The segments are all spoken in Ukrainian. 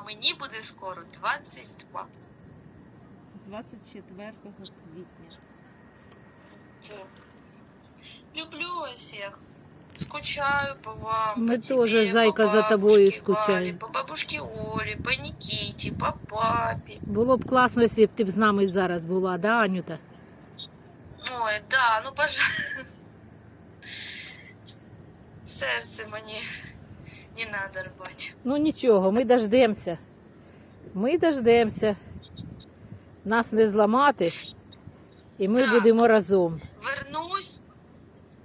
а мені буде скоро 22. 24 квітня. Вот. Люблю вас всех. Скучаю по вам. Мы по тебе, зайка, по за тобою бабушке скучаем. Вале, По бабушке Оле, по Никите, по папе. Було б класно, якщо б ти б з нами зараз була, да, Анюта? Ой, да, ну пожалуйста. Серце мені не надо рвати. Ну нічого, ми дождемося. Ми дождемося. Нас не зламати, і ми Так. будемо разом. Вернусь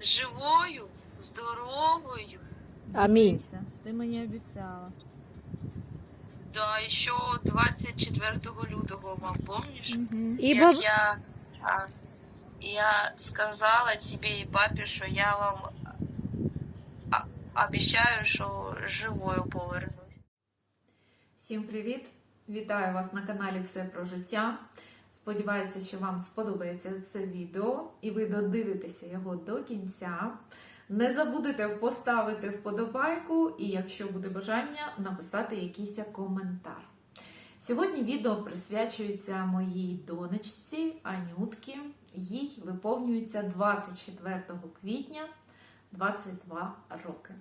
живою, здоровою. Амінь. Ти мені обіцяла. Да, еще 24 лютого вам помнишь? Угу. І Як баб... я, я сказала тебе і папі, що я вам обіцяю, що живою повернусь. Всім привіт! Вітаю вас на каналі Все про життя. Сподіваюся, що вам сподобається це відео і ви додивитеся його до кінця. Не забудете поставити вподобайку і, якщо буде бажання, написати якийсь коментар. Сьогодні відео присвячується моїй донечці Анютки. Їй виповнюється 24 квітня 22 роки.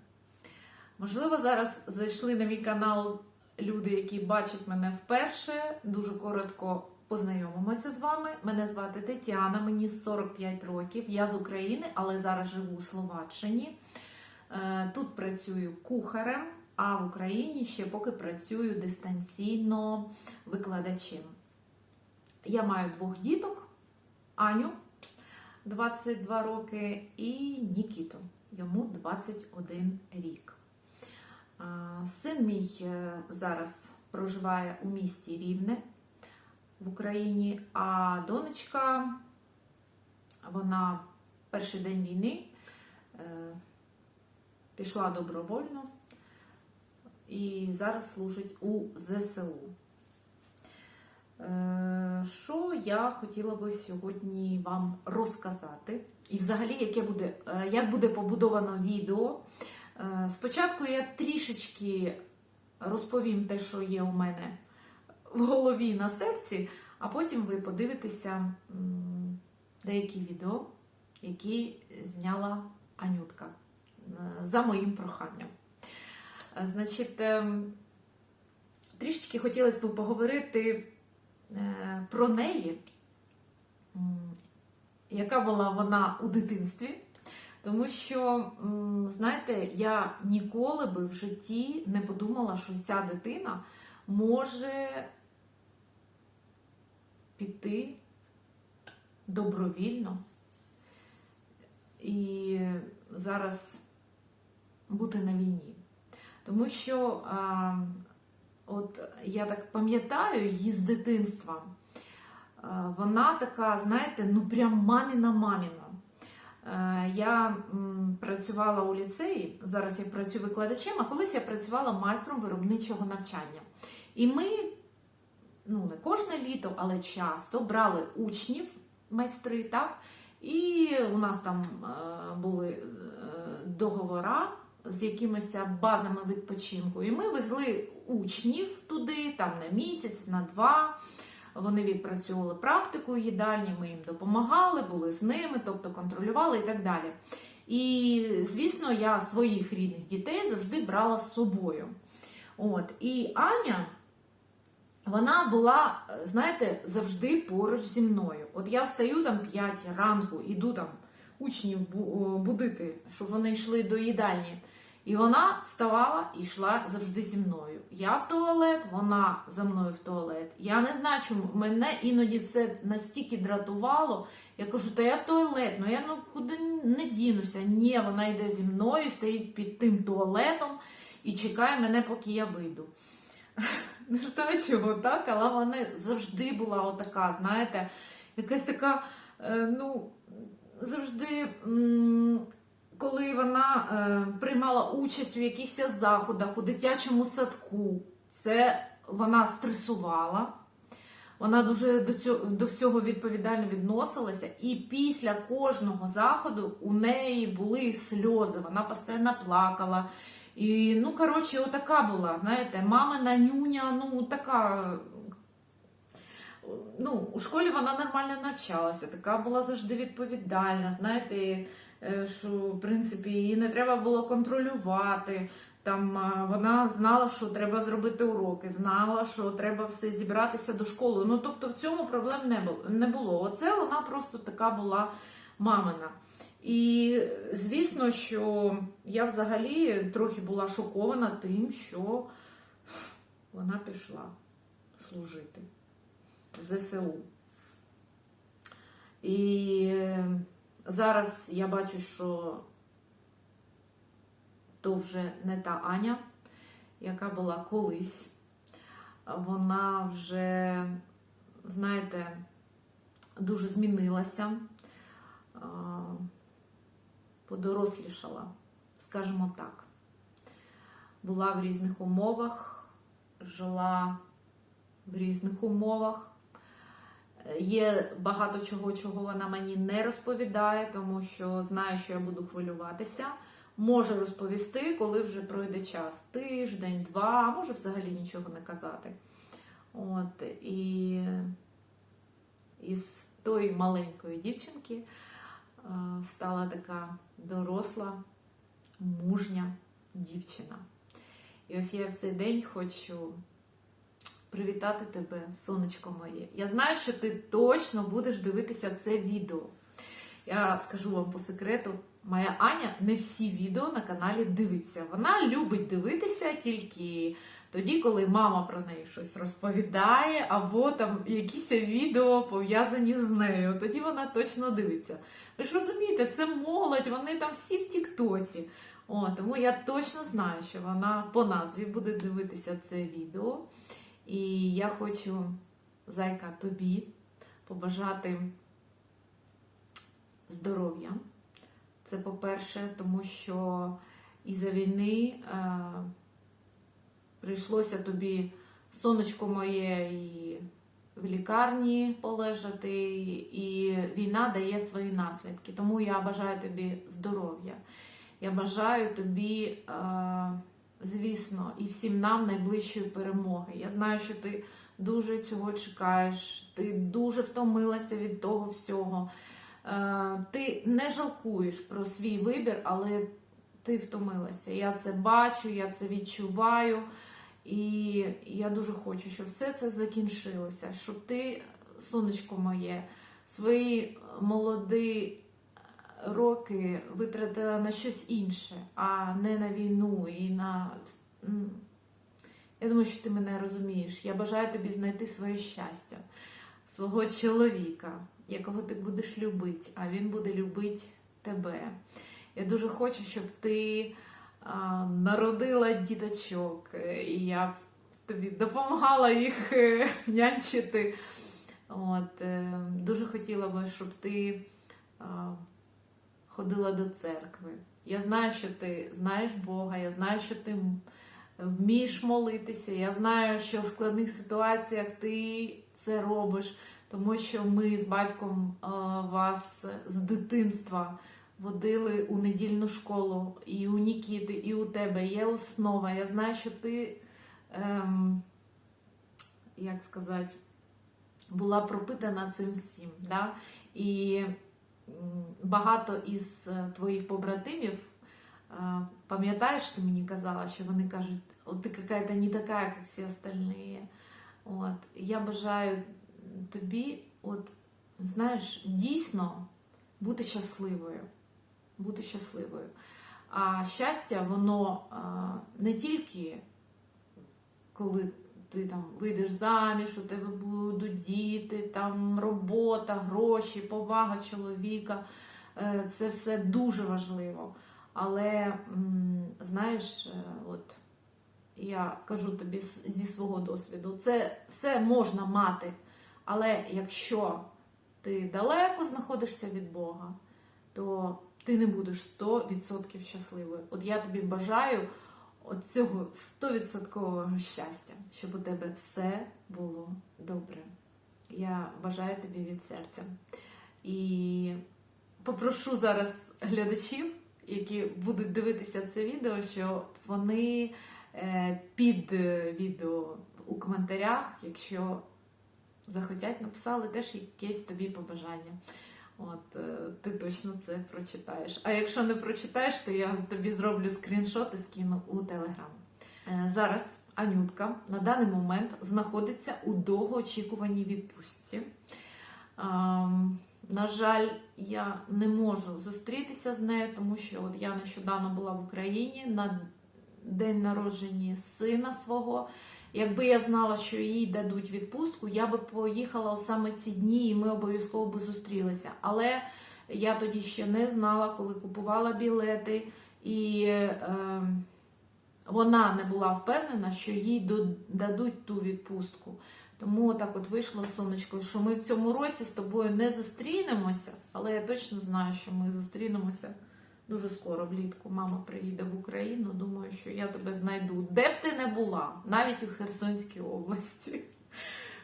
Можливо, зараз зайшли на мій канал люди, які бачать мене вперше. Дуже коротко познайомимося з вами. Мене звати Тетяна, мені 45 років. Я з України, але зараз живу у Словаччині. Е, Тут працюю кухарем, а в Україні ще поки працюю дистанційно викладачем. Я маю двох діток: Аню 22 роки і Нікіту, йому 21 рік. Син мій е, зараз проживає у місті Рівне в Україні, а донечка, вона перший день війни е, пішла добровольно і зараз служить у ЗСУ. Е, Що я хотіла би сьогодні вам розказати? І взагалі, яке буде, е, як буде побудовано відео. Е, Спочатку я трішечки розповім те, що є у мене в голові на серці, а потім ви подивитеся деякі відео, які зняла Анютка е, за моїм проханням. Значить, трішечки хотілося б поговорити про неї, яка була вона у дитинстві. Тому що, знаєте, я ніколи би в житті не подумала, що ця дитина може піти добровільно і зараз бути на війні. Тому що, от я так пам'ятаю її з дитинства, вона така, знаєте, ну прям маміна маміна. Е, Я працювала у ліцеї, зараз я працюю викладачем, а колись я працювала майстром виробничого навчання. І ми, ну не кожне літо, але часто брали учнів, майстри, так? І у нас там е, були е, договора з якимись базами відпочинку. І ми везли учнів туди, там на місяць, на два. Вони відпрацьовували практику їдальні, ми їм допомагали, були з ними, тобто контролювали і так далі. І, звісно, я своїх рідних дітей завжди брала з собою. От. І Аня, вона була, знаєте, завжди поруч зі мною. От я встаю там 5 ранку, іду там учнів будити, щоб вони йшли до їдальні. І вона вставала і йшла завжди зі мною. Я в туалет, вона за мною в туалет. Я не знаю, чому мене іноді це настільки дратувало. Я кажу, та я в туалет, ну я ну куди не дінуся. Ні, вона йде зі мною, стоїть під тим туалетом і чекає мене, поки я вийду. Не знаю чого, так, але вона завжди була отака, знаєте, якась така, е, ну, завжди. Коли вона е, приймала участь у якихось заходах у дитячому садку, це вона стресувала. Вона дуже до цього до всього відповідально відносилася, і після кожного заходу у неї були сльози. Вона постійно плакала. І, ну, коротше, отака була, знаєте, мамина нюня, ну, така. Ну, у школі вона нормально навчалася, така була завжди відповідальна. Знаєте, що в принципі її не треба було контролювати. Там е, вона знала, що треба зробити уроки, знала, що треба все зібратися до школи. Ну тобто в цьому проблем не було. Не було. Оце вона просто така була мамина. І звісно, що я взагалі трохи була шокована тим, що вона пішла служити в ЗСУ. І е, зараз я бачу, що то вже не та Аня, яка була колись. Вона вже, знаєте, дуже змінилася, подорослішала, скажімо так. Була в різних умовах, жила в різних умовах. Є багато чого, чого вона мені не розповідає, тому що знає, що я буду хвилюватися. Може розповісти, коли вже пройде час. Тиждень, два, а може взагалі нічого не казати. От, і із тої маленької дівчинки е, стала така доросла, мужня дівчина. І ось я в цей день хочу привітати тебе, сонечко моє. Я знаю, що ти точно будеш дивитися це відео. Я скажу вам по секрету, моя Аня не всі відео на каналі дивиться. Вона любить дивитися тільки тоді, коли мама про неї щось розповідає, або там якісь відео пов'язані з нею. Тоді вона точно дивиться. Ви ж розумієте, це молодь, вони там всі в Тіктоці. О, тому я точно знаю, що вона по назві буде дивитися це відео. І я хочу, зайка, тобі побажати здоров'я. Це по-перше, тому що із-за війни е, прийшлося тобі, сонечко моє, і в лікарні полежати, і війна дає свої наслідки. Тому я бажаю тобі здоров'я. Я бажаю тобі, е, звісно, і всім нам найближчої перемоги. Я знаю, що ти дуже цього чекаєш, ти дуже втомилася від того всього. Е, Ти не жалкуєш про свій вибір, але ти втомилася. Я це бачу, я це відчуваю. І я дуже хочу, щоб все це закінчилося, щоб ти, сонечко моє, свої молоді роки витратила на щось інше, а не на війну і на. Я думаю, що ти мене розумієш. Я бажаю тобі знайти своє щастя, свого чоловіка, якого ти будеш любити, а він буде любити тебе. Я дуже хочу, щоб ти а, народила діточок, і я тобі допомагала їх е, нянчити. От, е, дуже хотіла би, щоб ти а, ходила до церкви. Я знаю, що ти знаєш Бога, я знаю, що ти вмієш молитися. Я знаю, що в складних ситуаціях ти це робиш, тому що ми з батьком вас з дитинства водили у недільну школу, і у Нікіти, і у тебе є основа. Я знаю, що ти, ем, як сказати, була пропитана цим всім. Да? І багато із е, твоїх побратимів, е, пам'ятаєш, ти мені казала, що вони кажуть, от ти какая-то не така, як всі остальні. От. Я бажаю тобі, от, знаєш, дійсно бути щасливою. Бути щасливою. А щастя, воно не тільки коли ти там вийдеш заміж, у тебе будуть діти, там робота, гроші, повага чоловіка. Е, Це все дуже важливо. Але знаєш, е, от я кажу тобі зі свого досвіду, це все можна мати. Але якщо ти далеко знаходишся від Бога, то ти не будеш 100% щасливою. От я тобі бажаю от цього 100% щастя, щоб у тебе все було добре. Я бажаю тобі від серця. І попрошу зараз глядачів, які будуть дивитися це відео, що вони е, під відео у коментарях, якщо захотять, написали теж якесь тобі побажання. От е, ти точно це прочитаєш. А якщо не прочитаєш, то я тобі зроблю скріншот і скину у Телеграм. Е, Зараз Анютка на даний момент знаходиться у довгоочікуваній відпустці. На жаль, я не можу зустрітися з нею, тому що от я нещодавно була в Україні на день народження сина свого. Якби я знала, що їй дадуть відпустку, я би поїхала саме ці дні, і ми обов'язково би зустрілися. Але я тоді ще не знала, коли купувала білети, і е, вона не була впевнена, що їй дадуть ту відпустку. Тому так от вийшло сонечко, що ми в цьому році з тобою не зустрінемося, але я точно знаю, що ми зустрінемося дуже скоро влітку. Мама приїде в Україну. Думаю, що я тебе знайду, де б ти не була, навіть у Херсонській області.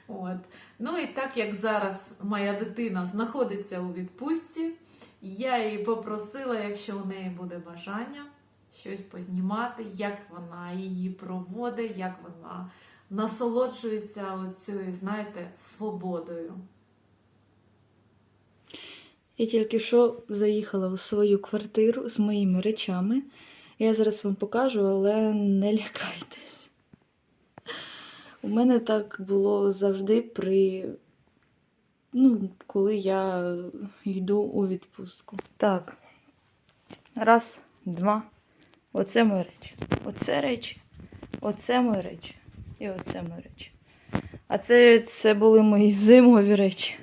От. Ну і так як зараз моя дитина знаходиться у відпустці, я її попросила, якщо у неї буде бажання, щось познімати, як вона її проводить, як вона насолоджується оцею, знаєте, свободою. Я тільки що заїхала у свою квартиру з моїми речами. Я зараз вам покажу, але не лякайтесь. У мене так було завжди при. Ну, коли я йду у відпустку. Так. Раз, два. Оце мої речі. Оце речі. Оце мої речі. І оце мої речі. А це, це були мої зимові речі.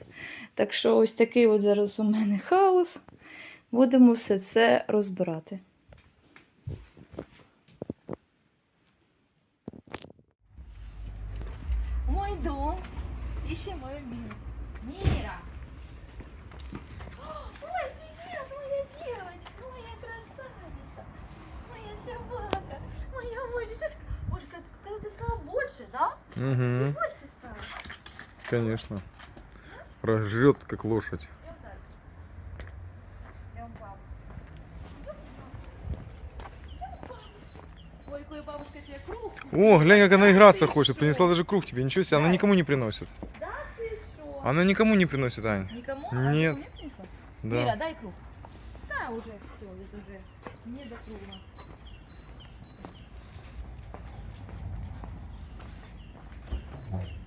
Так що ось такий от зараз у мене хаос. Будемо все це розбирати. Мой дом. Ищи мою Миру. Мира! Ой, привет, моя девочка, моя красавица, моя шабака, моя мышечка. Боже, когда, ты стала больше, да? Угу, Больше стала. конечно. Разжрет, как лошадь. О, глянь, как она играться хочет. Принесла даже круг тебе. Ничего себе, она никому не приносит. Да ты шо? Она никому не приносит, Ань. Никому? Нет. А, не принесла? Мира, Да. дай круг. Да, уже все, это уже не до круга.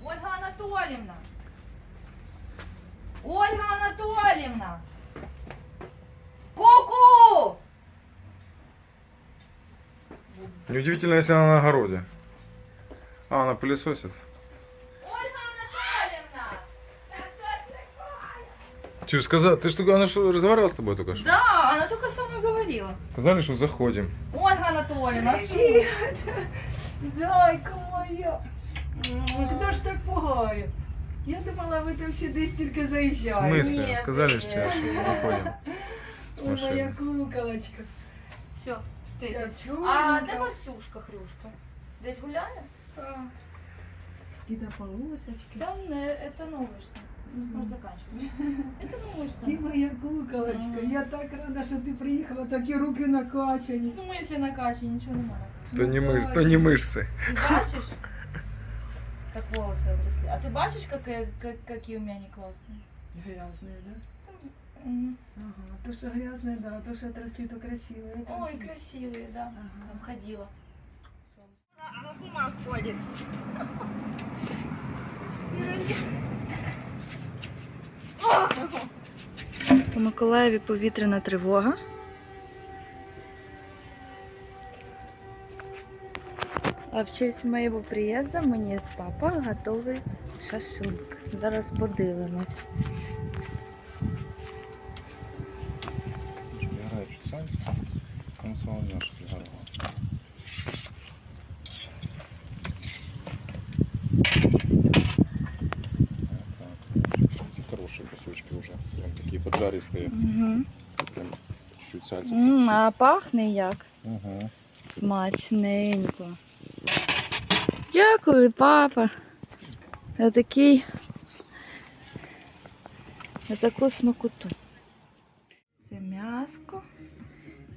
Ольга Анатольевна! Ольга Анатольевна! Ку-ку! Неудивительно, если она на огороде. А, она пылесосит. Ольга Анатольевна! Че, сказал, ты что, она что, разговаривала с тобой только что? Да, она только со мной говорила. Сказали, что заходим. Ольга Анатольевна? Зайка моя! Хто ж так пугає? Я думала, ви там сюди стільки В заїжджаєте. смысле? Нет, Сказали, нет. что сейчас выходим с Ой, моя машины. куколочка. Все, встретились. Вся А де чорненька. Марсюшка Хрюшка? Десь гуляє? А. І до полосочки. Да не, это новое Мы заканчиваем. Это новое Ти моя куколочка. Я так рада, що ти приїхала, такі руки В накачані. смысле накачи, ничего не надо. То не, мыш, то не мышцы. Ты бачишь, как волосы отросли? А ты бачишь, как, я- как, какие у меня они классные? Грязне, да? Мгм. Ага. То, що грязне, да, то, що отросли, то красиве. Это Ой, все. красивые, да. Ага. Там ходила. По Миколаєві повітряна тривога. А в честь моєго приїзду мені папа готовий шашлик. Зараз подивимось. Солоняшки хорошие кусочки уже. Прям такие поджаристые. Угу. Прям чуть сальца. А пахне як? Угу. Смачненько. Дякую, папа. За такий. За таку смакоту. Це м'яско,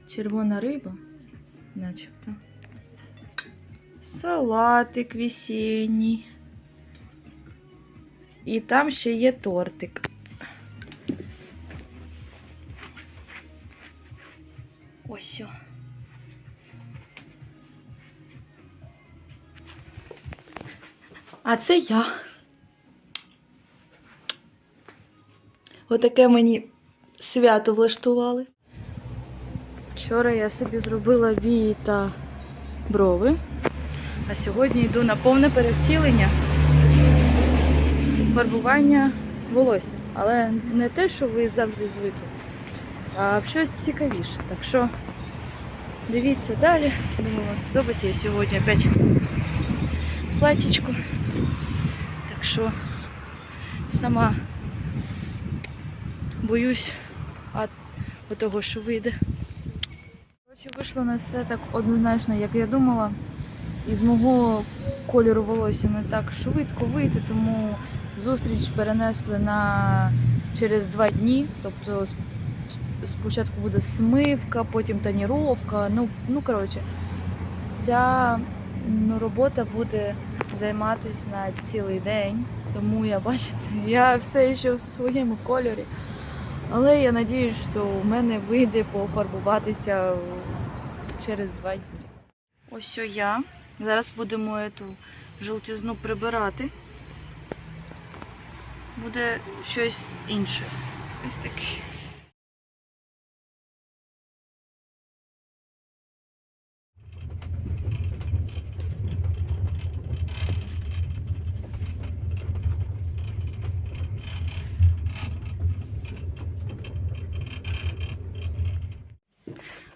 червона риба, начебто. Салатик весенній. І там ще є тортик. А це я. Отаке мені свято влаштували. Вчора я собі зробила вії та брови, а сьогодні йду на повне перевтілення фарбування волосся. Але не те, що ви завжди звикли, а в щось цікавіше. Так що дивіться далі. Думаю, вам сподобається. Я сьогодні опять платічку. Так що сама боюсь от того, що вийде. Коротше, вийшло не все так однозначно, як я думала. Із мого кольору волосся не так швидко вийти, тому зустріч перенесли на через два дні. Тобто сп- сп- спочатку буде смивка, потім тоніровка. Ну, ну коротше, ця ну, робота буде займатися на цілий день. Тому я бачите, я все ще в своєму кольорі. Але я надіюсь, що у мене вийде пофарбуватися через два дні. Ось я. Зараз будемо цю жовтізну прибирати. Буде щось інше. Ось таке.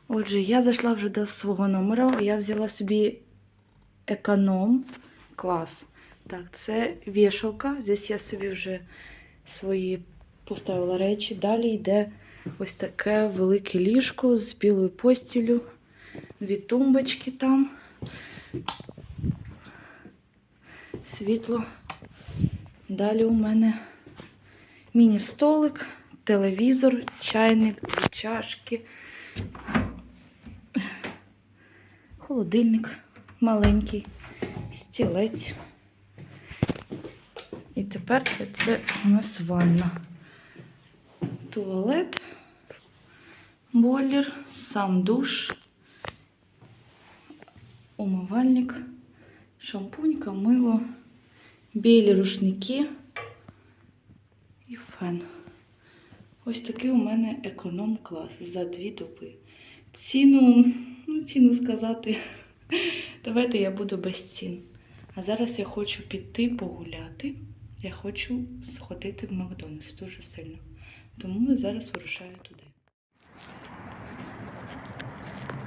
Отже, я зайшла вже до свого номера. Я взяла собі економ клас. Так, це вішалка. Здесь я собі вже свої поставила речі. Далі йде ось таке велике ліжко з білою постілю, дві тумбочки там, світло. Далі у мене міні-столик, телевізор, чайник, чашки холодильник маленький, стілець. І тепер це у нас ванна. Туалет, бойлер, сам душ, умивальник, шампунька, мило, білі рушники і фен. Ось такий у мене економ-клас за дві доби. Ціну, ну, ціну сказати. Давайте я буду без цін. А зараз я хочу піти погуляти. Я хочу сходити в Макдональдс дуже сильно. Тому я зараз вирушаю туди.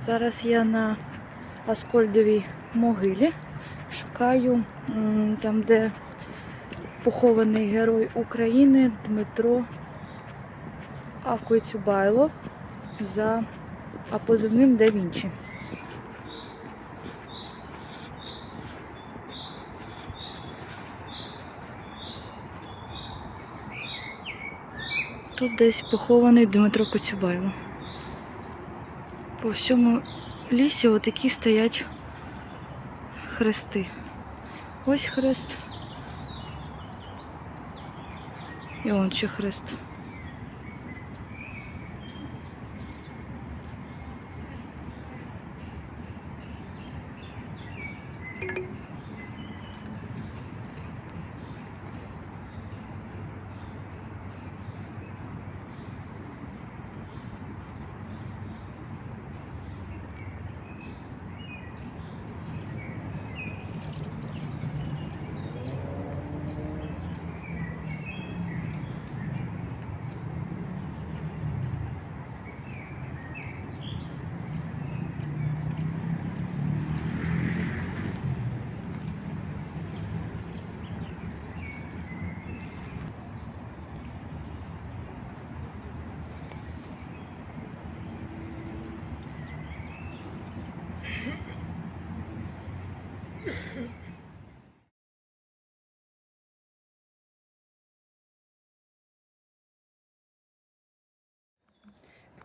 Зараз я на Аскольдовій могилі шукаю там, де похований герой України Дмитро Акоцюбайло за а позивним Де Вінчі. Тут десь похований Дмитро Коцюбайло. По всьому лісі отакі стоять хрести. Ось хрест. І он ще хрест.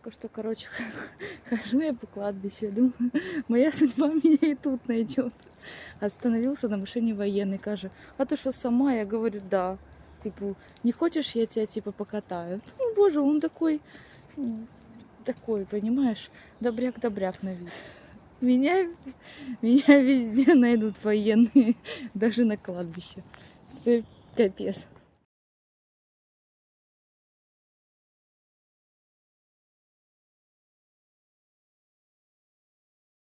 Только что, короче, хожу я по кладбищу, думаю, моя судьба меня и тут найдет. Остановился на машине военный, каже, а ты что, сама? Я говорю, да. Типу, не хочешь, я тебя, типа, покатаю? Ну, боже, он такой, такой, понимаешь, добряк-добряк на вид. Меня, меня везде найдут военные, даже на кладбище. Это капец.